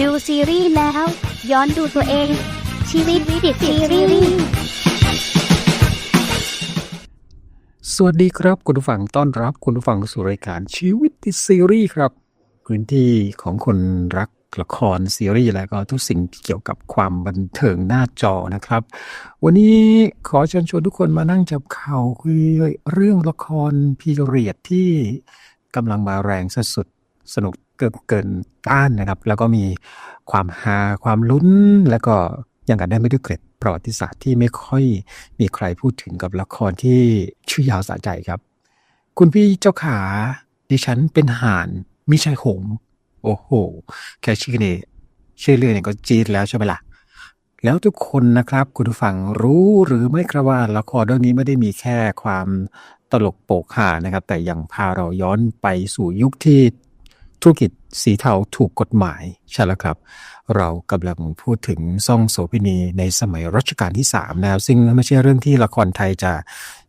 ดูซีรีส์แล้ว ย้อนดูตัวเอง ชีวิตติดซีรีส์สวัสดีครับ คุณผู้ฟังต้อนรับคุณผู้ฟังสู่รายการชีวิตติดซีรีส์ครับ พื้นที่ของคนรักละครซีรีส์และก็ทุกสิ่งที่เกี่ยวกับความบันเทิงหน้าจอนะครับ วันนี้ขอเชิญชวนทุกคนมานั่งจับเข่าคุยเรื่องละครพีเรียดที่กำลังมาแรงสุดสนุก เกินก้านนะครับ แล้วก็มีความฮาความลุ้น แล้วก็ยังกันได้ไม่ด้เกร็ดประวัติศาสตร์ที่ไม่ค่อยมีใครพูดถึงกับละครที่ชื่อยาวสะใจครับ คุณพี่เจ้าขาดิฉันเป็นห่านมิใช่หงโอ้โห แค่ชื่อนี่ชื่อเรื่องเนี่ยก็จี๊ดแล้วใช่ไหมล่ะแล้วทุกคนนะครับ คุณผู้ฟังรู้หรือไม่ครับว่าละครเรื่องนี้ไม่ได้มีแค่ความตลกโปกฮานะครับ แต่ยังพาเราย้อนไปสู่ยุคที่ ธุรกิจสีเทาถูกกฎหมาย ใช่แล้วครับ เรากำลังพูดถึงซ่องโสเภณีในสมัยรัชกาลที่3นะครับซึ่งไม่ใช่เรื่องที่ละครไทยจะ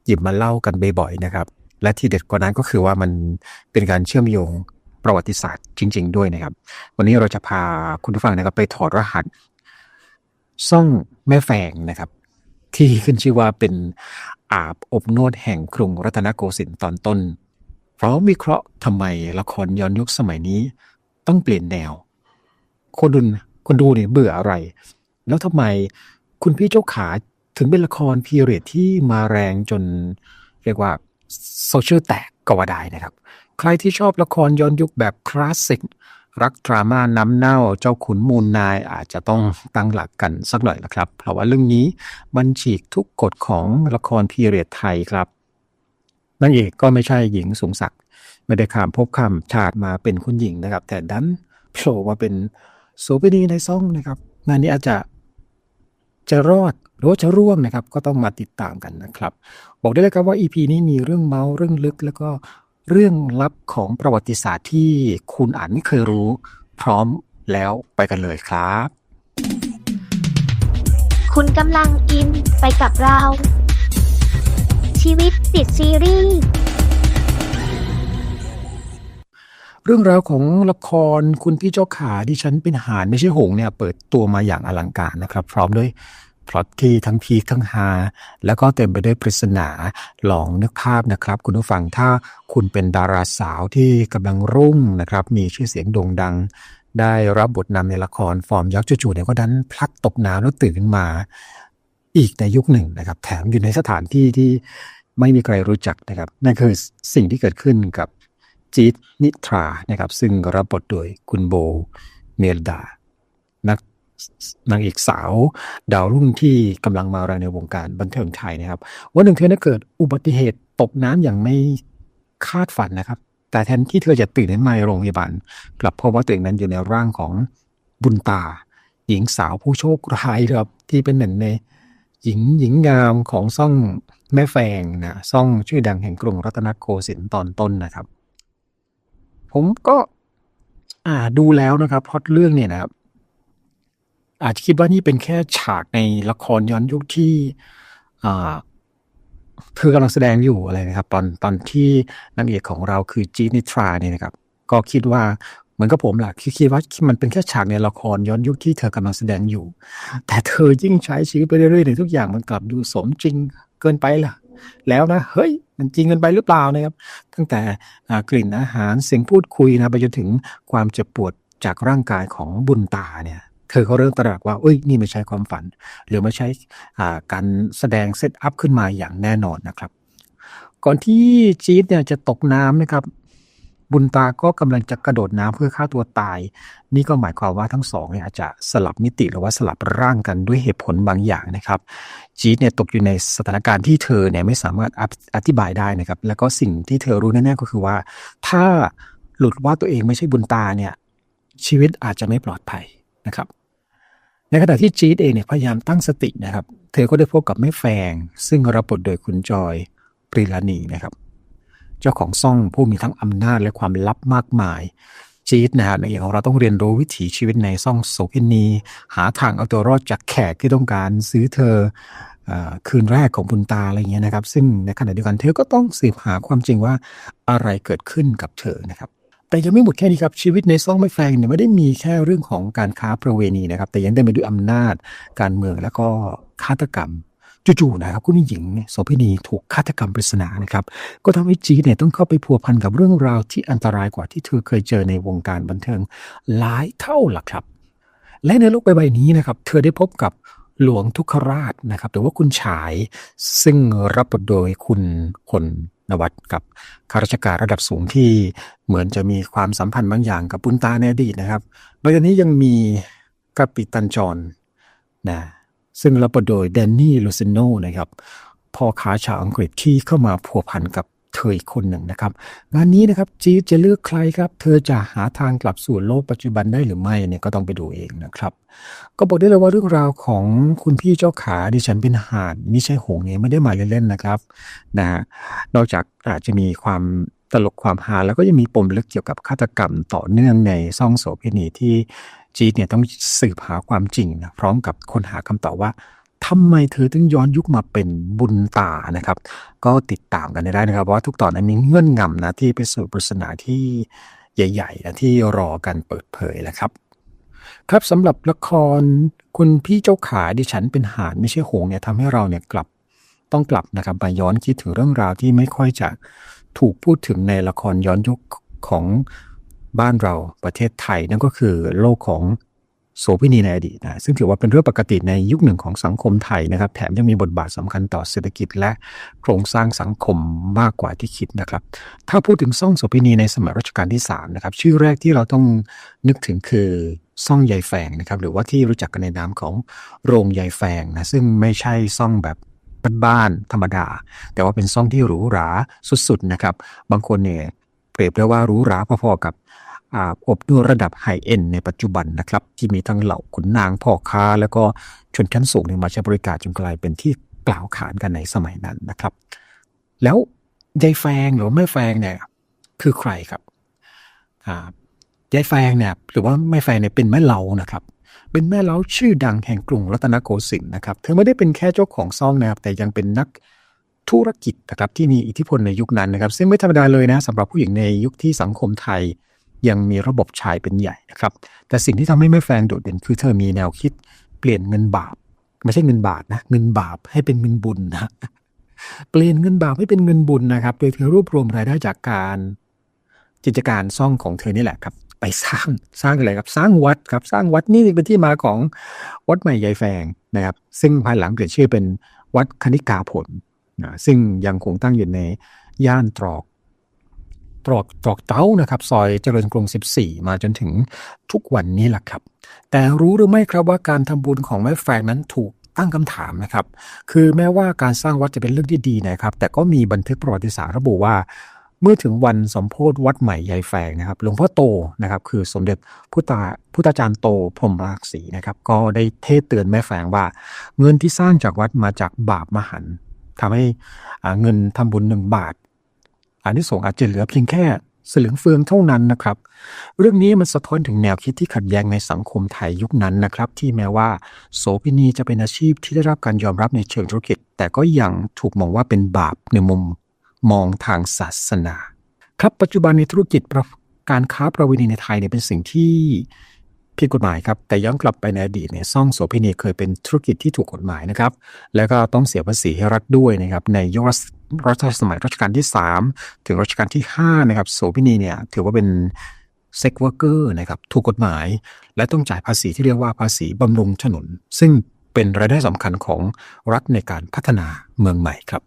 หยิบมาเล่ากันบ่อยๆนะครับ และที่เด็ดกว่านั้นก็คือว่ามันเป็นการเชื่อมโยงประวัติศาสตร์จริง ๆ ด้วยนะครับ วันนี้เราจะพาคุณผู้ฟังนะครับไปถอดรหัส ซ่องแม่แฝงนะครับ ที่ขึ้นชื่อว่าเป็นอาบอบนวดแห่งกรุงรัตนโกสินทร์ตอนต้น ราะวิเคราะห์ทำไมละครย้อนยุคสมัยนี้ ต้องเปลี่ยนแนว คนดูคนดูเนี่ยเบื่ออะไร แล้วทำไมคุณพี่เจ้าขาถึงเป็นละครพีเรียดที่มาแรงจน เรียกว่าโซเชียลแตกก็ว่าได้นะครับ ใครที่ชอบละครย้อนยุคแบบคลาสสิกรักดราม่าน้ำเน่าเจ้าขุนมูลนายอาจจะต้องตั้งหลักกันสักหน่อยละครับ เพราะว่าเรื่องนี้มันฉีกทุกกฎของละครพีเรียดไทยครับ นางเอกก็ไม่ใช่หญิงสูงศักดิ์ไม่ได้ข้ามภพข้ามชาติมาเป็นคุณหญิงนะครับ แต่ดันโผล่มาเป็นโสเภณีในซ่องนะครับงานนี้อาจจะจะรอดหรือว่าจะร่วงนะครับ ก็ต้องมาติดตามกันนะครับ บอกได้เลยครับว่า EP นี้มีเรื่องเมาเรื่องลึก แล้วก็เรื่องลับของประวัติศาสตร์ที่คุณอ่านไม่เคยรู้ พร้อมแล้วไปกันเลยครับ คุณกำลังอินไปกับเรา ชีวิตติดซีรีส์เรื่องราวของละครคุณพี่เจ้าขาที่ฉันเป็นหานไม่ใช่หงเนี่ยเปิดตัวมาอย่างอลังการนะครับ พร้อมด้วยพล็อตที่ทั้งพีคทั้งฮาแล้วก็เต็มไปด้วยปริศนาลองนึกภาพนะครับ คุณผู้ฟังถ้าคุณเป็นดาราสาวที่กำลังรุ่งนะครับ มีชื่อเสียงโด่งดัง ได้รับบทนำในละครฟอร์มยักษ์จู่ๆเนี่ยก็ดันพลัดตกน้ำแล้วตื่นขึ้นมา อีกในยุคหนึ่งนะครับ แถมอยู่ในสถานที่ที่ไม่มีใครรู้จักนะครับ นั่นคือสิ่งที่เกิดขึ้นกับจี๊ดนิทรานะครับ ซึ่งรับบทโดยคุณโบเมลดา นักนางเอกสาว ดาวรุ่งที่กำลังมาแรงในวงการบันเทิงไทยนะครับ วันหนึ่งเธอได้เกิดอุบัติเหตุตกน้ำอย่างไม่คาดฝันนะครับ แต่แทนที่เธอจะตื่นขึ้นมาในโรงพยาบาลกลับพบว่าตัวเองนั้นอยู่ในร่างของบุญตา หญิงสาวผู้โชคร้ายครับที่เป็นหนึ่งใน หญิงหญิงงามของซ่องแม่แฟงนะซ่องชื่อดังแห่งกรุงรัตนโกสินทร์ตอนต้นนะครับ ผมก็อ่าดูแล้วนะครับพอตเรื่องเนี่ยนะครับ อาจจะคิดว่านี่เป็นแค่ฉากในละครย้อนยุคที่อ่าเธอกำลังแสดงอยู่อะไรนะครับ ตอนตอนที่นางเอกของเราคือจีนิทราเนี่ยนะครับ ก็คิดว่า เหมือนกับผมแหละคิดคิดว่ามันเป็นแค่ฉากในละครย้อนยุคที่เธอกำลังแสดงอยู่ แต่เธอยิ่งใช้ชีวิตไปเรื่อยๆเนี่ยทุกอย่างมันกลับดูสมจริงเกินไปล่ะ แล้วนะเฮ้ยมันจริงเกินไปหรือเปล่านะครับ ตั้งแต่กลิ่นอาหารเสียงพูดคุยนะไปจนถึงความเจ็บปวดจากร่างกายของบุญตาเนี่ยเธอเขาเริ่มตระหนักว่าเอ้ยนี่ไม่ใช่ความฝัน หรือไม่ใช่การแสดงเซตอัพขึ้นมาอย่างแน่นอนนะครับ ก่อนที่จี๊ดเนี่ยจะตกน้ำนะครับ บุญตาก็กำลังจะกระโดดน้ำเพื่อฆ่าตัวตาย นี่ก็หมายความว่าทั้งสองเนี่ยอาจจะสลับมิติหรือว่าสลับร่างกันด้วยเหตุผลบางอย่างนะครับ จี๊ดเนี่ยตกอยู่ในสถานการณ์ที่เธอเนี่ยไม่สามารถอธิอธิบายได้นะครับ แล้วก็สิ่งที่เธอรู้แน่ๆก็คือว่า ถ้าหลุดว่าตัวเองไม่ใช่บุญตาเนี่ยชีวิตอาจจะไม่ปลอดภัยนะครับ ในขณะที่จี๊ดเองเนี่ยพยายามตั้งสตินะครับ เธอก็ได้พบกับแม่แฟง ซึ่งรับบทโดยคุณจอยปรีลานีนะครับ เจ้าของซ่องผู้มีทั้งอำนาจและความลับมากมาย จี๊ดนะฮะในอย่างของเราต้องเรียนรู้วิถีชีวิตในซ่องโสเภณีหาทางเอาตัวรอดจากแขกที่ต้องการซื้อเธออคืนแรกของบุญตาอะไรเงี้ยนะครับ ซึ่งในขณะเดียวกันเธอก็ต้องสืบหาความจริงว่าอะไรเกิดขึ้นกับเธอนะครับแต่ยังไม่หมดแค่นี้ครับ ชีวิตในซ่องไม่แฟงเนี่ยไม่ได้มีแค่เรื่องของการค้าประเวณีนะครับ แต่ยังเต็มไปด้วยอำนาจการเมืองแล้วก็ฆาตกรรม จู่ๆนะครับคุณหญิงโสเภณีถูกฆาตกรรมปริศนานะครับ ก็ทำให้จีเนี่ยต้องเข้าไปพัวพันกับเรื่องราวที่อันตรายกว่าที่เธอเคยเจอในวงการบันเทิงหลายเท่าล่ะครับ และในโลกใบนี้นะครับ เธอได้พบกับหลวงทุกขราชนะครับหรือว่าคุณฉายซึ่งรับบทโดยคุณคนนวัตกับข้าราชการระดับสูงที่เหมือนจะมีความสัมพันธ์บางอย่างกับปุณตาในอดีตนะครับนอกจากนี้ยังมีกัปปิตันจอนนะ ซึ่งรับบทโดยแดนนี่ลูซิโนนะครับพ่อค้าชาวอังกฤษที่เข้ามาพัวพันกับเธออีกคนหนึ่งนะครับ งานนี้นะครับจีจะเลือกใครครับ เธอจะหาทางกลับสู่โลกปัจจุบันได้หรือไม่เนี่ยก็ต้องไปดูเองนะครับ ก็บอกได้เลยว่าเรื่องราวของคุณพี่เจ้าขาดิฉันเป็นหาดมิใช่หงเนี่ยไม่ได้มาเล่นๆนะครับนะฮะนอกจากอาจจะมีความตลกความฮาแล้วก็ยังมีปมลึกเกี่ยวกับฆาตกรรมต่อเนื่องในซ่องโสเภณีที่ จีดเนี่ยต้องสืบหาความจริงนะพร้อมกับค้นหาคำตอบว่าทำไมเธอถึงย้อนยุคมาเป็นบุญตานะครับ ก็ติดตามกันได้นะครับ ว่าทุกตอนนั้นมีเงื่อนงำนะที่ไปสู่ปริศนาที่ใหญ่ๆนะที่รอกันเปิดเผยแหละครับ ครับสำหรับละครคุณพี่เจ้าขาดิฉันเป็นหานไม่ใช่หงเนี่ยทำให้เราเนี่ยกลับต้องกลับนะครับมาย้อนคิดถึงเรื่องราวที่ไม่ค่อยจะถูกพูดถึงในละครย้อนยุคของ บ้านเราประเทศไทยนั่นก็คือโลกของโสเภณีในอดีตนะซึ่งถือว่าเป็นเรื่องปกติในยุคหนึ่งของสังคมไทยนะครับ แถมยังมีบทบาทสำคัญต่อเศรษฐกิจและโครงสร้างสังคมมากกว่าที่คิดนะครับ ถ้าพูดถึงซ่องโสเภณีในสมัยรัชกาลที่3นะครับชื่อแรกที่เราต้องนึกถึงคือซ่องยายแฝงนะครับหรือว่าที่รู้จักกันในนามของโรงยายแฝงนะซึ่งไม่ใช่ซ่องแบบบ้านๆธรรมดา แต่ว่าเป็นซ่องที่หรูหราสุดๆนะครับ บางคนเนี่ย เปรียบได้ว่ารูหราพอๆกับอาบอบนวดระดับไฮเอ็นในปัจจุบันนะครับ ที่มีทั้งเหล่าขุนนางพ่อค้า แล้วก็ชนชั้นสูงเนี่มาใช้บริการจนกลายเป็นที่กล่าวขานกันในสมัยนั้นนะครับ แล้วยายแฟงหรือแม่แฟงเนี่ยคือใครครับอ่ายายแฟงเนี่ยหรือว่าแม่แฟงเนี่ยเป็นแม่เล้านะครับ เป็นแม่เล้าชื่อดังแห่งกรุงรัตนโกสินทร์นะครับ เธอไม่ได้เป็นแค่เจ้าของซ่องนะครับแต่ยังเป็นนัก ธุรกิจนะครับที่มีอิทธิพลในยุคนั้นนะครับ ซึ่งไม่ธรรมดาเลยนะสำหรับผู้หญิงในยุคที่สังคมไทยยังมีระบบชายเป็นใหญ่นะครับ แต่สิ่งที่ทำให้แม่แฟงโดดเด่นคือเธอมีแนวคิดเปลี่ยนเงินบาป ไม่ใช่เงินบาทนะเงินบาปให้เป็นเงินบุญนะเปลี่ยนเงินบาปให้เป็นเงินบุญนะครับ โดยเธอรวบรวมรายได้จากการกิจการซ่องของเธอนี่แหละครับ ไปสร้างสร้างอะไรครับสร้างวัดครับสร้างวัดนี่เป็นที่มาของวัดใหม่ยายแฟงนะครับ ซึ่งภายหลังเปลี่ยนชื่อเป็นวัดคณิกาผล นะซึ่งยังคงตั้งอยู่ในย่านตรอกตรอกตรอกเต้านะครับ ซอยเจริญกรุง 14 มาจนถึงทุกวันนี้แหละครับ แต่รู้หรือไม่ครับว่าการทำบุญของแม่แฟงนั้นถูกตั้งคำถามนะครับ คือแม้ว่าการสร้างวัดจะเป็นเรื่องที่ดีนะครับ แต่ก็มีบันทึกประวัติศาสตร์ระบุว่า เมื่อถึงวันสมโพธิวัดใหม่ยายแฝงนะครับ หลวงพ่อโตนะครับ คือสมเด็จพุทธาพุทธาจารย์โตพรมรักษีนะครับ ก็ได้เทศเตือนแม่แฝงว่า เงินที่สร้างจากวัดมาจากบาปมหันต์ ทำให้เงินทำบุญหนึ่งบาทอันที่สงอาจจะเหลือเพียงแค่สลึงเฟืองเท่านั้นนะครับ เรื่องนี้มันสะท้อนถึงแนวคิดที่ขัดแย้งในสังคมไทยยุคนั้นนะครับ ที่แม้ว่าโสเภณีจะเป็นอาชีพที่ได้รับการยอมรับในเชิงธุรกิจ แต่ก็ยังถูกมองว่าเป็นบาปในมุมมองทางศาสนา ครับปัจจุบันในธุรกิจการค้าประเวณีในไทยเนี่ยเป็นสิ่งที่ ผิดกฎหมายครับ แต่ย้อนกลับไปในอดีตเนี่ยซ่องโสเภณีเคยเป็นธุรกิจที่ถูกกฎหมายนะครับ แล้วก็ต้องเสียภาษีให้รัฐด้วยนะครับในยุครัชสมัยรัชกาลที่ 3 ถึงรัชกาลที่5นะครับโสเภณีเนี่ยถือว่าเป็นเซ็กเวอร์เกอร์นะครับถูกกฎหมาย และต้องจ่ายภาษีที่เรียกว่าภาษีบำรุงถนน ซึ่งเป็นรายได้สำคัญของรัฐในการพัฒนาเมืองใหม่ครับ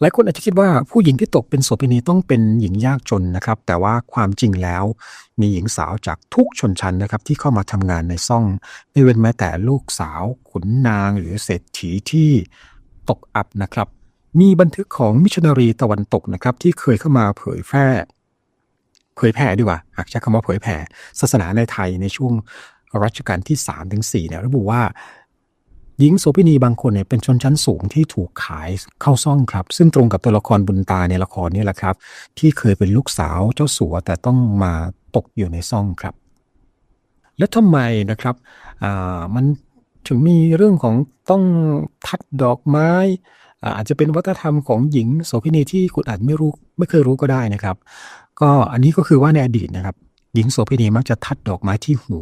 หลายคนอาจจะคิดว่าผู้หญิงที่ตกเป็นโสเภณีต้องเป็นหญิงยากจนนะครับ แต่ว่าความจริงแล้วมีหญิงสาวจากทุกชนชั้นนะครับ ที่เข้ามาทำงานในซ่อง ไม่เว้นแม้แต่ลูกสาว ขุนนางหรือเศรษฐีที่ตกอับนะครับ มีบันทึกของมิชชันนารีตะวันตกนะครับ ที่เคยเข้ามาเผยแพร่ เผยแผ่ดีกว่าหากใช้คำว่าเผยแผ่ศาสนาในไทยในช่วงรัชกาลที่3ถึง4เนี่ยระบุว่า หญิงโสเภณีบางคนเนี่ยเป็นชนชั้นสูงที่ถูกขายเข้าซ่องครับ ซึ่งตรงกับตัวละครบุญตาในละครนี่แหละครับ ที่เคยเป็นลูกสาวเจ้าสัวแต่ต้องมาตกอยู่ในซ่องครับ และทำไมนะครับอ่ามันถึงมีเรื่องของต้องทัดดอกไม้อาจจะเป็นวัฒนธรรมของหญิงโสเภณีที่คุณอาจไม่รู้ไม่เคยรู้ก็ได้นะครับ ก็อันนี้ก็คือว่าในอดีตนะครับ หญิงโสเภณีมักจะทัดดอกไม้ที่หู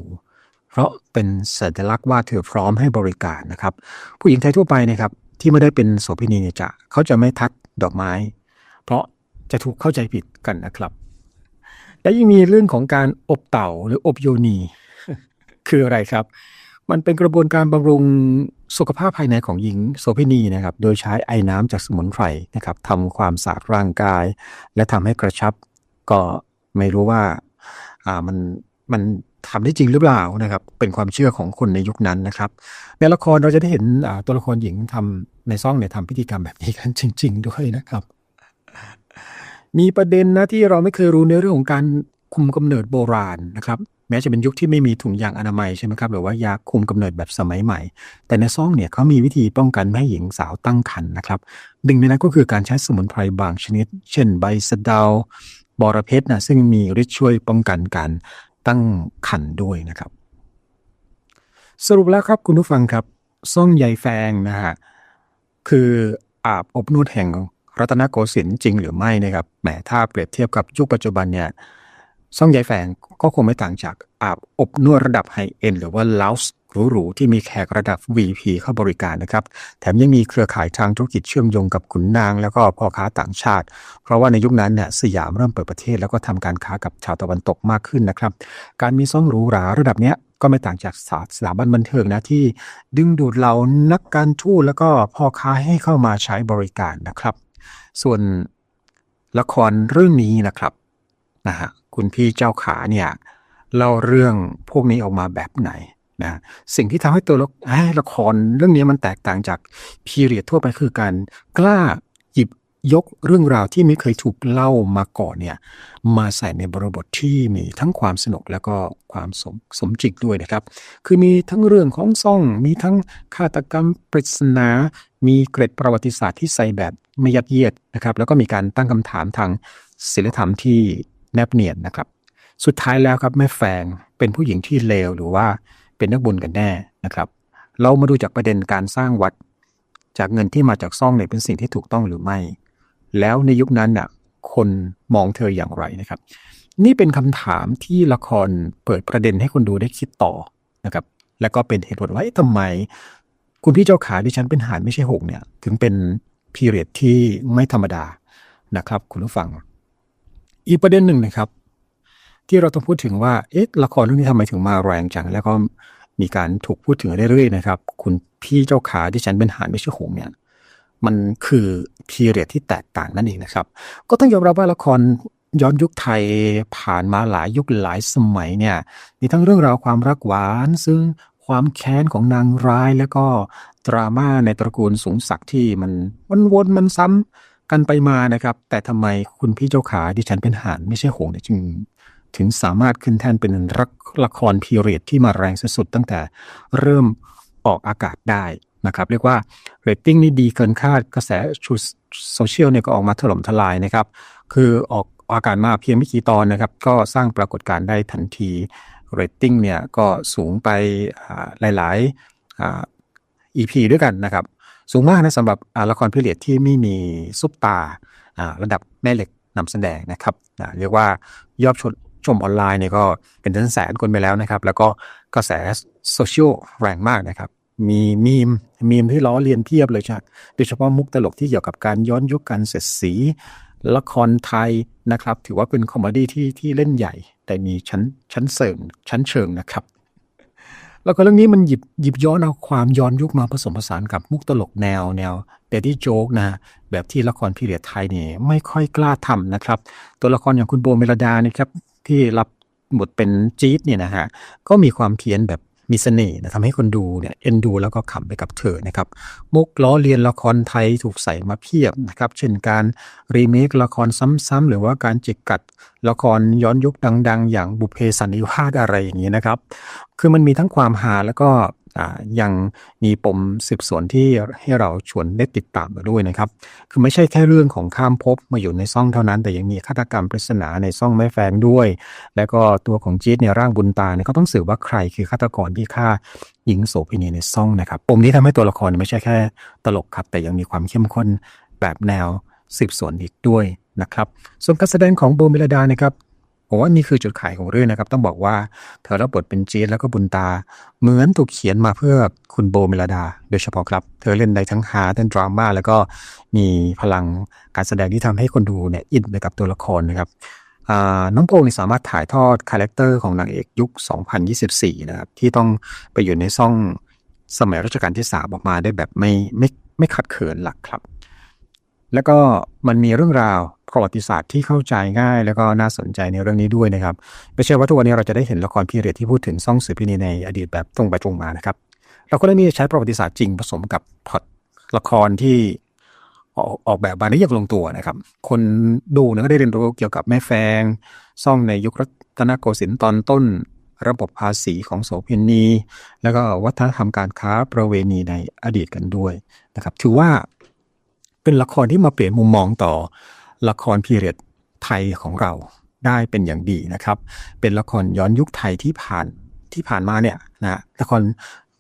เพราะเป็นสัญลักษณ์ว่าเธอพร้อมให้บริการนะครับ ผู้หญิงไทยทั่วไปนะครับที่ไม่ได้เป็นโสเภณีเนี่ยจะเขาจะไม่ทัดดอกไม้ เพราะจะถูกเข้าใจผิดกันนะครับ และยังมีเรื่องของการอบเต่าหรืออบโยนี คืออะไรครับ มันเป็นกระบวนการบำรุงสุขภาพภายในของหญิงโสเภณีนะครับ โดยใช้ไอ้น้ำจากสมุนไพรนะครับทำความสะอาดร่างกาย และทำให้กระชับก็ไม่รู้ว่าอ่ามันมัน ทำได้จริงหรือเปล่านะครับ เป็นความเชื่อของคนในยุคนั้นนะครับ ในละครเราจะได้เห็นตัวละครหญิงทำในซ่องเนี่ยทำพิธีกรรมแบบนี้กันจริง ๆ ด้วยนะครับ มีประเด็นนะที่เราไม่เคยรู้ในเรื่องของการคุมกำเนิดโบราณนะครับแม้จะเป็นยุคที่ไม่มีถุงยางอนามัยใช่ไหมครับหรือว่ายาคุมกำเนิดแบบสมัยใหม่ แต่ในซ่องเนี่ยเขามีวิธีป้องกันไม่ให้หญิงสาวตั้งครรภ์นะครับหนึ่งในนั้นก็คือการใช้สมุนไพรบางชนิด เช่นใบสะเดาบอระเพ็ดนะซึ่งมีฤทธิ์ช่วยป้องกันการ ตั้งคันด้วยนะครับ สรุปแล้วครับคุณผู้ฟังครับ ซ่องใยแฟงนะฮะคืออาบอบนวดแห่งรัตนโกสินทร์จริงหรือไม่นะครับแหมถ้าเปรียบเทียบกับยุคปัจจุบันเนี่ยซ่องใยแฟงก็คงไม่ต่างจากอาบอบนวดระดับไฮเอ็นหรือว่าลาวส์ หรูๆที่มีแขกระดับ VP เข้าบริการนะครับ แถมยังมีเครือข่ายทางธุรกิจเชื่อมโยงกับขุนนาง แล้วก็พ่อค้าต่างชาติ เพราะว่าในยุคนั้นเนี่ยสยามเริ่มเปิดประเทศแล้วก็ทำการค้ากับชาวตะวันตกมากขึ้นนะครับ การมีซ่องหรูหราระดับเนี้ยก็ไม่ต่างจากสถาบันบันเทิงนะที่ดึงดูดเหล่านักการทูตแล้วก็พ่อค้าให้เข้ามาใช้บริการนะครับ ส่วนละครเรื่องนี้นะครับนะฮะคุณพี่เจ้าขาเนี่ยเล่าเรื่องพวกนี้ออกมาแบบไหน นะสิ่งที่ทำให้ตัวละละครเรื่องนี้มันแตกต่างจากพีเรียดทั่วไปคือการกล้าหยิบยกเรื่องราวที่ไม่เคยถูกเล่ามาก่อนเนี่ยมาใส่ในบริบทที่มีทั้งความสนุกแล้วก็ความสมสมจริงด้วยนะครับ คือมีทั้งเรื่องของซ่อง มีทั้งฆาตกรรมปริศนา มีเกร็ดประวัติศาสตร์ที่ใส่แบบไม่ยัดเยียดนะครับ แล้วก็มีการตั้งคำถามทางศิลธรรมที่แนบเนียนนะครับ สุดท้ายแล้วครับแม่แฟงเป็นผู้หญิงที่เลวหรือว่า เป็นนักบุญกันแน่นะครับ เรามาดูจากประเด็นการสร้างวัด จากเงินที่มาจากซ่องเนี่ยเป็นสิ่งที่ถูกต้องหรือไม่ แล้วในยุคนั้นน่ะคนมองเธออย่างไรนะครับ นี่เป็นคำถามที่ละครเปิดประเด็นให้คนดูได้คิดต่อนะครับ แล้วก็เป็นเหตุผลว่าทำไม คุณพี่เจ้าขาดิฉันเป็นหานไม่ใช่หงส์เนี่ย ถึงเป็นพีเรียดที่ไม่ธรรมดานะครับ คุณผู้ฟัง อีกประเด็นหนึ่งนะครับ ที่เราต้องพูดถึงว่าเอ๊ะละครเรื่องนี้ทำไมถึงมาแรงจัง แล้วก็มีการถูกพูดถึงเรื่อยๆนะครับ คุณพี่เจ้าขาที่ฉันเป็นหานไม่ใช่หงเนี่ยมันคือพีเรียดที่แตกต่างนั่นเองนะครับ ก็ต้องยอมรับว่าละครย้อนยุคไทยผ่านมาหลายยุคหลายสมัยเนี่ยมีทั้งเรื่องราวความรักหวาน ซึ่งความแค้นของนางร้ายแล้วก็ดราม่าในตระกูลสูงศักดิ์ที่มันมันวนมันซ้ำกันไปมานะครับ แต่ทำไมคุณพี่เจ้าขาดิฉันเป็นหานไม่ใช่หงเนี่ยจึง ถึงสามารถขึ้นแท่นเป็นรักละครพีเรียดที่มาแรงสุดๆตั้งแต่เริ่มออกอากาศได้นะครับเรียกว่าเรตติ้งนี่ดีเกินคาดกระแสโซเชียลเนี่ยก็ออกมาถล่มทลายนะครับ คือออกอากาศมาเพียงไม่กี่ตอนนะครับ ก็สร้างปรากฏการณ์ได้ทันทีเรตติ้งเนี่ยก็สูงไปหลายๆอ่า EP ด้วยกันนะครับ สูงมากนะสำหรับละครพิเรียดที่ไม่มีซุปตาระดับแม่เหล็กนำแสดงนะครับเรียกว่ายอดชม ชมออนไลน์เนี่ยก็เป็นแสนคนไปแล้วนะครับ แล้วก็กระแสโซเชียลแรงมากนะครับ มีมีมมีมที่ล้อเลียนเพียบเลยจากโดยเฉพาะมุกตลกที่เกี่ยวกับการย้อนยุคการเสียดสี ละครไทยนะครับ ถือว่าเป็นคอมเมดี้ที่ที่เล่นใหญ่ แต่มีชั้นชั้นเสริมชั้นเชิงนะครับ แล้วก็เรื่องนี้มันหยิบหยิบย้อนเอาความย้อนยุคมาผสมผสานกับมุกตลกแนวแนวเดดดี้โจ๊กนะแบบที่ละครพีเรียดไทยเนี่ยไม่ค่อยกล้าทำนะครับ ตัวละครอย่างคุณโบเมลดาเนี่ยครับ ที่รับบทเป็นจี๊ดเนี่ยนะฮะก็มีความเพี้ยนแบบมีเสน่ห์นะทำให้คนดูเนี่ยเอ็นดูแล้วก็ขำไปกับเธอนะครับมุกล้อเลียนละครไทยถูกใส่มาเพียบนะครับ เช่นการรีเมคละครซ้ำๆหรือว่าการจิกกัดละครย้อนยุคดัง ๆ อย่างบุพเพสันนิวาสอะไรอย่างนี้นะครับ คือมันมีทั้งความฮาแล้วก็ ยังมีปมสืบสวนที่ให้เราชวนได้ติดตามมาด้วยนะครับ คือไม่ใช่แค่เรื่องของข้ามภพมาอยู่ในซ่องเท่านั้น แต่ยังมีฆาตกรรมปริศนาในซ่องแม่แฟงด้วย แล้วก็ตัวของจี๊ดในร่างบุญตาเนี่ยก็ต้องสืบว่าใครคือฆาตกรที่ฆ่าหญิงโสเภณีในซ่องนะครับ ปมนี้ทำให้ตัวละครไม่ใช่แค่ตลกครับ แต่ยังมีความเข้มข้นแบบแนวสืบสวนอีกด้วยนะครับ ส่วนการแสดงของโบเมลดานะครับ ผมว่านี่คือจุดขายของเรื่องนะครับ ต้องบอกว่าเธอรับบทเป็นจีดแล้วก็บุญตา เหมือนถูกเขียนมาเพื่อคุณโบเมลดา โดยเฉพาะครับ เธอเล่นได้ทั้งฮาทั้งดราม่าแล้วก็มีพลังการแสดงที่ทำให้คนดูเนี่ยอินไปกับตัวละครนะครับน้องโพงนี่สามารถถ่ายทอดคาแรคเตอร์ของนางเอกยุค 2024 นะครับ ที่ต้องไปอยู่ในซ่องสมัยรัชกาลที่สามออกมาได้แบบไม่ไม่ไม่ขัดเขินหลักครับ แล้วก็มันมีเรื่องราว ประวัติศาสตร์ที่เข้าใจง่าย แล้วก็น่าสนใจในเรื่องนี้ด้วยนะครับไม่ใช่ว่าทุกวันนี้เราจะได้เห็นละครพีเรียดที่พูดถึงซ่องสืบพินีในอดีตแบบตรงไปตรงมานะครับเราก็ได้มีใช้ประวัติศาสตร์จริงผสมกับพล็อตละครที่ออกออกแบบมาได้อย่างลงตัวนะครับ คนดูเนี่ยก็ได้เรียนรู้เกี่ยวกับแม่แฟง ซ่องในยุครัตนโกสินทร์ตอนต้น ระบบภาษีของโสเภณีแล้วก็วัฒนธรรมการค้าประเวณีในอดีตกันด้วยนะครับ ถือว่าเป็นละครที่มาเปลี่ยนมุมมองต่อ ละครพีเรียดไทยของเราได้เป็นอย่างดีนะครับ เป็นละครย้อนยุคไทยที่ผ่านที่ผ่านมาเนี่ยนะละคร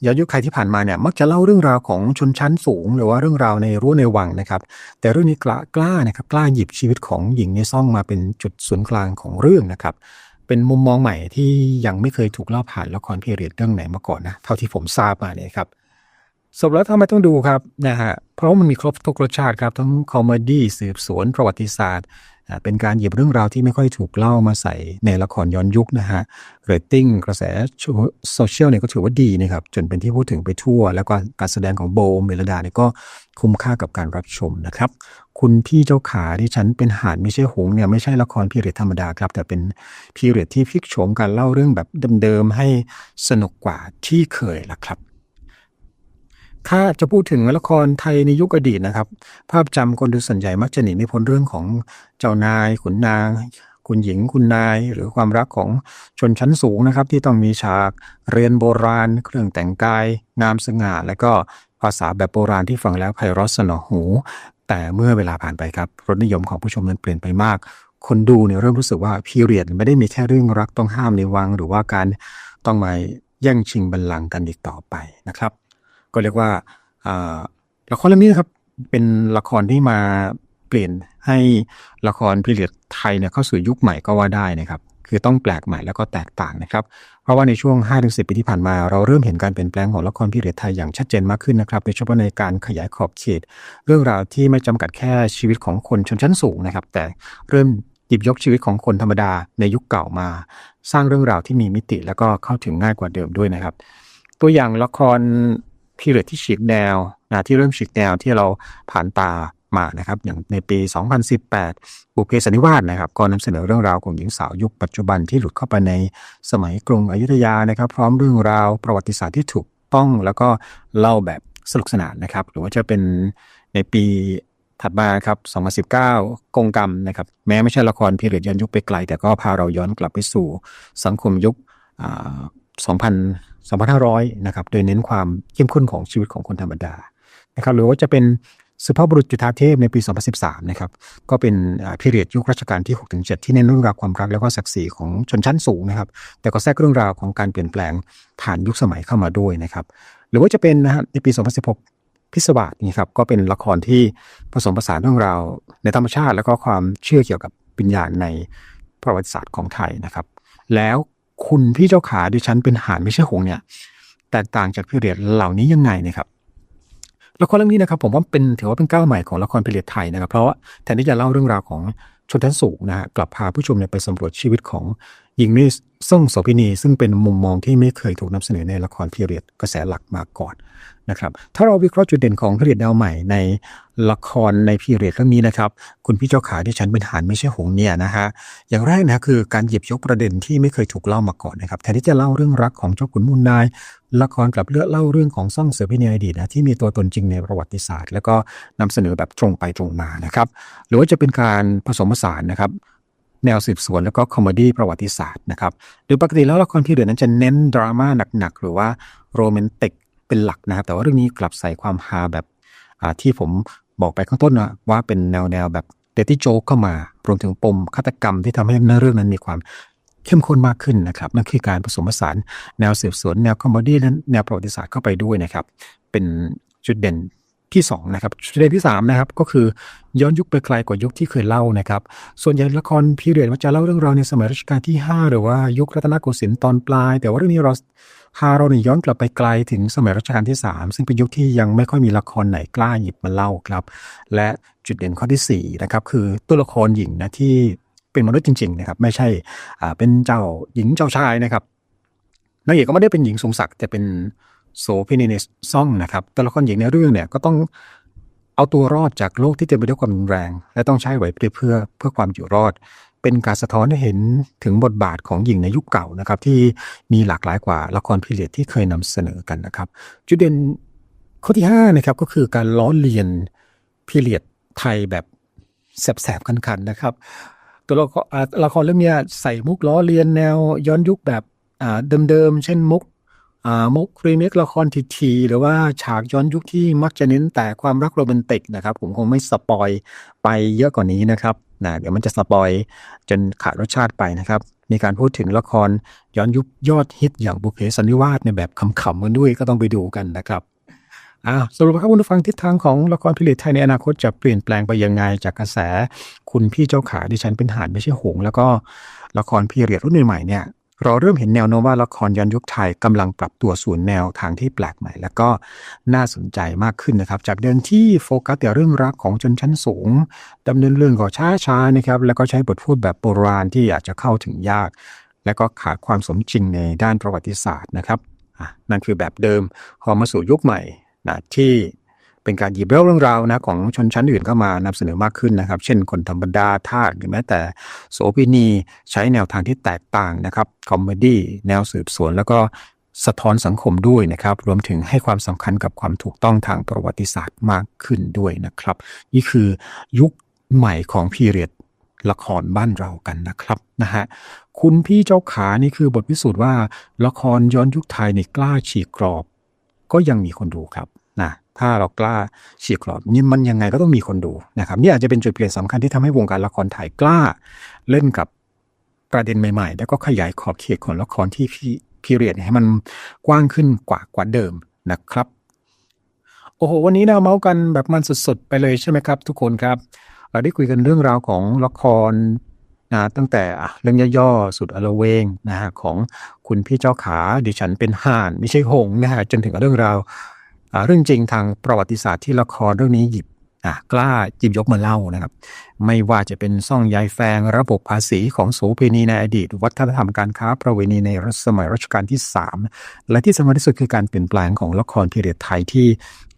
ย้อนยุคไทยที่ผ่านมาเนี่ยมักจะเล่าเรื่องราวของชนชั้นสูง หรือว่าเรื่องราวในรั้วในวังนะครับ แต่เรื่องนี้กล้ากล้านะครับกล้าหยิบชีวิตของหญิงในซ่องมาเป็นจุดศูนย์กลางของเรื่องนะครับ เป็นมุมมองใหม่ที่ยังไม่เคยถูกเล่าผ่านละครพีเรียดเรื่องไหนมาก่อนนะเท่าที่ผมทราบมาเนี่ยครับ สรุปแล้วทำไมต้องดูครับนะฮะเพราะมันมีครบทุกรสชาติครับทั้งคอมเมดี้สืบสวนประวัติศาสตร์อ่าเป็นการหยิบเรื่องราวที่ไม่ค่อยถูกเล่ามาใส่ในละครย้อนยุคนะฮะเรตติ้งกระแสโซเชียลเนี่ยก็ถือว่าดีนะครับ จนเป็นที่พูดถึงไปทั่ว แล้วก็การแสดงของโบเมลดาเนี่ยก็คุ้มค่ากับการรับชมนะครับ คุณพี่เจ้าขาที่ฉันเป็นหานไม่ใช่หงเนี่ยไม่ใช่ละครพีเรียธรรมดาครับ แต่เป็นพีเรียที่พลิกโฉมการเล่าเรื่องแบบเดิมๆให้สนุกกว่าที่เคยละครับ ถ้าจะพูดถึงละครไทยในยุคอดีตนะครับ ภาพจำคนดูส่วนใหญ่มักจะหนีไม่พ้นเรื่องของเจ้านายขุนนาง คุณหญิงคุณนาย หรือความรักของชนชั้นสูงนะครับ ที่ต้องมีฉากเรียนโบราณ เครื่องแต่งกาย งามสง่า และก็ภาษาแบบโบราณที่ฟังแล้วไพเราะสนอหู แต่เมื่อเวลาผ่านไปครับรสนิยมของผู้ชมนั้นเปลี่ยนไปมาก คนดูเนี่ยเริ่มรู้สึกว่าพีเรียดไม่ได้มีแค่เรื่องรักต้องห้ามในวัง หรือว่าการต้องมาแย่งชิงบัลลังก์กันอีกต่อไปนะครับ ก็เรียกว่าละครเรื่องนี้นะครับเป็นละครที่มาเปลี่ยนให้ละครพีเรียดไทยเนี่ยเข้าสู่ยุคใหม่ก็ว่าได้นะครับ คือต้องแปลกใหม่แล้วก็แตกต่างนะครับ เพราะว่าในช่วง 5-10 ปีที่ผ่านมา เราเริ่มเห็นการเปลี่ยนแปลงของละครพีเรียดไทยอย่างชัดเจนมากขึ้นนะครับโดยเฉพาะในการขยายขอบเขต เรื่องราวที่ไม่จำกัดแค่ชีวิตของคนชนชั้นสูงนะครับ แต่เริ่มหยิบยกชีวิตของคนธรรมดาในยุคเก่ามา สร้างเรื่องราวที่มีมิติแล้วก็เข้าถึงง่ายกว่าเดิมด้วยนะครับ ตัวอย่างละคร พีเรียดที่ฉีกแนวนะที่เริ่มฉีกแนวที่เราผ่านตามานะครับอย่างในปี 2018 บุพเพสันนิวาสนะครับก็นำเสนอเรื่องราวของหญิงสาวยุคปัจจุบันที่หลุดเข้าไปในสมัยกรุงอยุธยานะครับ พร้อมเรื่องราวประวัติศาสตร์ที่ถูกต้องแล้วก็เล่าแบบสนุกสนานนะครับ หรือว่าจะเป็นในปีถัดมาครับ 2019 กงกรรมนะครับ แม้ไม่ใช่ละครพีเรียดย้อนยุคไปไกล แต่ก็พาเราย้อนกลับไปสู่สังคมยุค 2000 2,500นะครับ โดยเน้นความเข้มข้นของชีวิตของคนธรรมดานะครับ หรือว่าจะเป็นสุภาพบุรุษจุฑาเทพในปี 2013 นะครับ ก็เป็นพิเรียดยุครัชกาลที่ 6-7 ที่เน้นเรื่องราวความรักแล้วก็ศักดิ์ศรีของชนชั้นสูงนะครับ แต่ก็แทรกเรื่องราวของการเปลี่ยนแปลงผ่านยุคสมัยเข้ามาด้วยนะครับ หรือว่าจะเป็นนะฮะในปี 2016 พิศวาสนี่ครับ ก็เป็นละครที่ผสมผสานเรื่องราวในธรรมชาติ แล้วก็ความเชื่อเกี่ยวกับวิญญาณในประวัติศาสตร์ของไทยนะครับ แล้ว คุณพี่เจ้าขาดิฉันเป็นหานไม่ใช่หงเนี่ยแตกต่างจากพิเรียดเหล่านี้ยังไงนะครับละครเรื่องนี้นะครับผมว่าเป็นถือว่าเป็นก้าวใหม่ของละครพิเรียดไทยนะครับ เพราะว่าแทนที่จะเล่าเรื่องราวของชนชั้นสูงนะฮะกลับพาผู้ชมเนี่ยไปสำรวจชีวิตของ หญิงนิสซ่งโสพินีซึ่งเป็นมุมมองที่ไม่เคยถูกนำเสนอในละครพีเรียดกระแสหลักมาก่อนนะครับ ถ้าเราวิเคราะห์จุดเด่นของพีเรียดแนวใหม่ในละครในพีเรียดเรื่องนี้นะครับ คุณพี่เจ้าขาที่ฉันเป็นหานไม่ใช่หงเนี่ยนะฮะอย่างแรกนะคือการหยิบยกประเด็นที่ไม่เคยถูกเล่ามาก่อนนะครับแทนที่จะเล่าเรื่องรักของเจ้าขุนมูลนาย ละครกลับเลือกเล่าเรื่องของซ่องเสือพิเนอดีตนะที่มีตัวตนจริงในประวัติศาสตร์ แล้วก็นำเสนอแบบตรงไปตรงมานะครับ หรือว่าจะเป็นการผสมผสานนะครับ แนวสืบสวนแล้วก็คอมเมดี้ประวัติศาสตร์นะครับโดยปกติแล้วละครพีเรียดนั้นจะเน้นดราม่าหนักๆ หรือว่าโรแมนติกเป็นหลักนะครับ แต่ว่าเรื่องนี้กลับใส่ความฮาแบบที่ผมบอกไปข้างต้นนะว่าเป็นแนวแนวแบบเดตตี้โจกเข้ามารวมถึงปมฆาตกรรมที่ทำให้เนื้อเรื่องนั้นมีความเข้มข้นมากขึ้นนะครับนั่นคือการผสมผสานแนวสืบสวนแนวคอมเมดี้และแนวประวัติศาสตร์เข้าไปด้วยนะครับ เป็นจุดเด่น ที่สองนะครับจุดเด่นที่สามนะครับก็คือย้อนยุคไปไกลกว่ายุคที่เคยเล่านะครับ ส่วนใหญ่ละครพีเรียดมันจะเล่าเรื่องราวในสมัยรัชกาลที่ 5 หรือว่ายุครัตนโกสินทร์ตอนปลาย แต่ว่าเรื่องนี้เราพาเราเนี่ยย้อนกลับไปไกลถึงสมัยรัชกาลที่ 3 ซึ่งเป็นยุคที่ยังไม่ค่อยมีละครไหนกล้าหยิบมาเล่าครับ และจุดเด่นข้อที่4นะครับคือตัวละครหญิงนะที่เป็นมนุษย์จริงๆนะครับไม่ใช่อ่าเป็นเจ้าหญิงเจ้าชายนะครับนางเอกก็ไม่ได้เป็นหญิงทรงศักดิ์แต่เป็น โสเภณีในซ่องนะครับตัวละครหญิงในเรื่องเนี่ยก็ต้องเอาตัวรอดจากโลกที่เต็มไปด้วยความรุนแรง และต้องใช้ไหวพริบเพื่อเพื่อความอยู่รอด เป็นการสะท้อนให้เห็นถึงบทบาทของหญิงในยุคเก่านะครับ ที่มีหลากหลายกว่าละครพีเรียดที่เคยนำเสนอกันนะครับ จุดเด่นข้อที่5นะครับก็คือการล้อเลียนพีเรียดไทยแบบแสบๆคันๆนะครับ ตัวละครอ่าละครเรื่องเนี้ยใส่มุกล้อเลียนแนวย้อนยุคแบบเดิมๆเช่นมุก มุกรีเมคละครทีๆหรือว่าฉากย้อนยุคที่มักจะเน้นแต่ความรักโรแมนติกนะครับ ผมคงไม่สปอยไปเยอะกว่านี้นะครับนะเดี๋ยวมันจะสปอยจนขาดรสชาติไปนะครับ มีการพูดถึงละครย้อนยุคยอดฮิตอย่างบุเพสันนิวาสในแบบขำๆกันด้วยก็ต้องไปดูกันนะครับอ่าสรุปครับคุณผู้ฟังทิศทางของละครพิเรศไทยในอนาคตจะเปลี่ยนแปลงไปยังไงจากกระแส คุณพี่เจ้าขาดิฉันเป็นหานไม่ใช่หง แล้วก็ละครพีเรียดรุ่นใหม่เนี่ย เราเริ่มเห็นแนวโน้มว่าละครย้อนยุคไทยกำลังปรับตัวสู่แนวทางที่แปลกใหม่ แล้วก็น่าสนใจมากขึ้นนะครับ จากเดิมที่โฟกัสแต่เรื่องรักของชนชั้นสูงดำเนินเรื่องก็ช้าๆนะครับแล้วก็ใช้บทพูดแบบโบราณที่อาจจะเข้าถึงยาก และก็ขาดความสมจริงในด้านประวัติศาสตร์นะครับนั่นคือแบบเดิมพอมาสู่ยุคใหม่นะที่ เป็นการหยิบเรื่องราวนะของชนชั้นอื่นเข้ามานำเสนอมากขึ้นนะครับ เช่นคนธรรมดาทาสหรือแม้แต่โสเภณีใช้แนวทางที่แตกต่างนะครับคอมเมดี้แนวสืบสวน แล้วก็สะท้อนสังคมด้วยนะครับ รวมถึงให้ความสำคัญกับความถูกต้องทางประวัติศาสตร์มากขึ้นด้วยนะครับ นี่คือยุคใหม่ของพีเรียดละครบ้านเรากันนะครับนะฮะคุณพี่เจ้าขานี่คือบทพิสูจน์ว่า ละครย้อนยุคไทยในกล้าฉีกกรอบ ก็ยังมีคนดูครับ ถ้าเรากล้าฉีกกรอบนี่มันยังไงก็ต้องมีคนดูนะครับนี่อาจจะเป็นจุดเปลี่ยนสำคัญที่ทำให้วงการละครไทยกล้า เล่นกับประเด็นใหม่ๆ แล้วก็ขยายขอบเขตของละครที่พี่พีเรียดให้มันกว้างขึ้นกว่ากว่าเดิมนะครับ โอ้โห วันนี้เราเมาส์กันแบบมันสุดๆ ไปเลยใช่ไหมครับ ทุกคนครับ เราได้คุยกันเรื่องราวของละครนะตั้งแต่เรื่องย่อๆ สุดอลเวงนะฮะของคุณพี่เจ้าขาดิฉันเป็นห่าน ไม่ใช่หงนะฮะจนถึงเรื่องราว เรื่องจริงทางประวัติศาสตร์ที่ละครเรื่องนี้หยิบกล้าหยิบยกมาเล่านะครับ ไม่ว่าจะเป็นซ่องยายแฟง ระบบภาษีของโสเภณีในอดีต วัฒนธรรมการค้าประเวณีในรัสมัยรัชกาลที่ 3 และที่สำคัญที่สุดคือการเปลี่ยนแปลงของละครพีเรียดไทยที่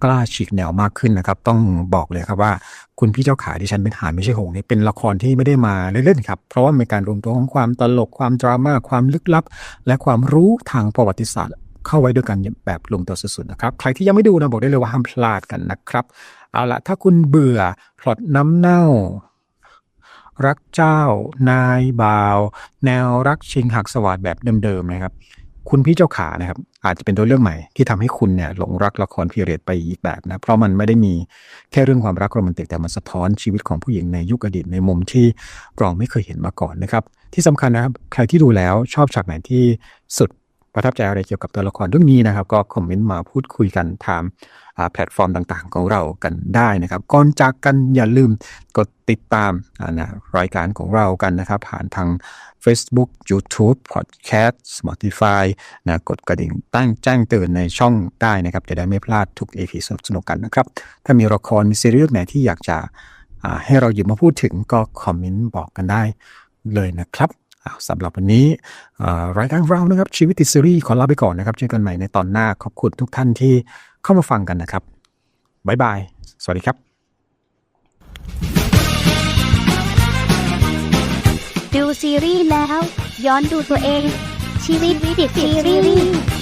กล้าฉีกแนวมากขึ้นนะครับ ต้องบอกเลยครับว่า คุณพี่เจ้าขาที่ฉันเป็นหาไม่ใช่หงส์นี่เป็นละครที่ไม่ได้มาเล่นๆครับเพราะว่ามีการรวมตัวของความตลกความดราม่าความลึกลับ และความรู้ทางประวัติศาสตร์ เข้าไว้ด้วยกันแบบลงตัวสุดๆนะครับ ใครที่ยังไม่ดูนะบอกได้เลยว่าห้ามพลาดกันนะครับ เอาละถ้าคุณเบื่อพล็อตน้ำเน่า รักเจ้า นายบ่าว แนวรักชิงหักสวัสดแบบเดิมๆนะครับ คุณพี่เจ้าขานะครับ อาจจะเป็นตัวเลือกใหม่ที่ทำให้คุณเนี่ยหลงรักละครพีเรียดไปอีกแบบนะ เพราะมันไม่ได้มีแค่เรื่องความรักโรแมนติกแต่มันสะท้อนชีวิตของผู้หญิงในยุคอดีตในมุมที่เราไม่เคยเห็นมาก่อนนะครับ ที่สำคัญนะครับใครที่ดูแล้วชอบฉากไหนที่สุด ประทับใจอะไรเกี่ยวกับตัวละครเรื่องนี้นะครับ ก็คอมเมนต์มาพูดคุยกันทางแพลตฟอร์มต่างๆ ของเรากันได้นะครับ ก่อนจากกันอย่าลืมกดติดตามนะรายการของเรากันนะครับ ผ่านทาง Facebook YouTube Podcast Spotify นะกดกระดิ่งตั้งแจ้งเตือนในช่องได้นะครับ จะได้ไม่พลาดทุก EP สนุกกันนะครับ ถ้ามีละครมีซีรีส์ไหนที่อยากจะให้เราหยิบมาพูดถึงก็คอมเมนต์บอกกันได้เลยนะครับ สำหรับวันนี้รายการเรานะครับชีวิตติดซีรีส์ขอลาไปก่อนนะครับเจอกันใหม่ในตอนหน้าขอบคุณทุกท่านที่เข้ามาฟังกันนะครับบ๊ายบายสวัสดีครับ ดูซีรีส์แล้ว ย้อนดูตัวเอง ชีวิตติดซีรีส์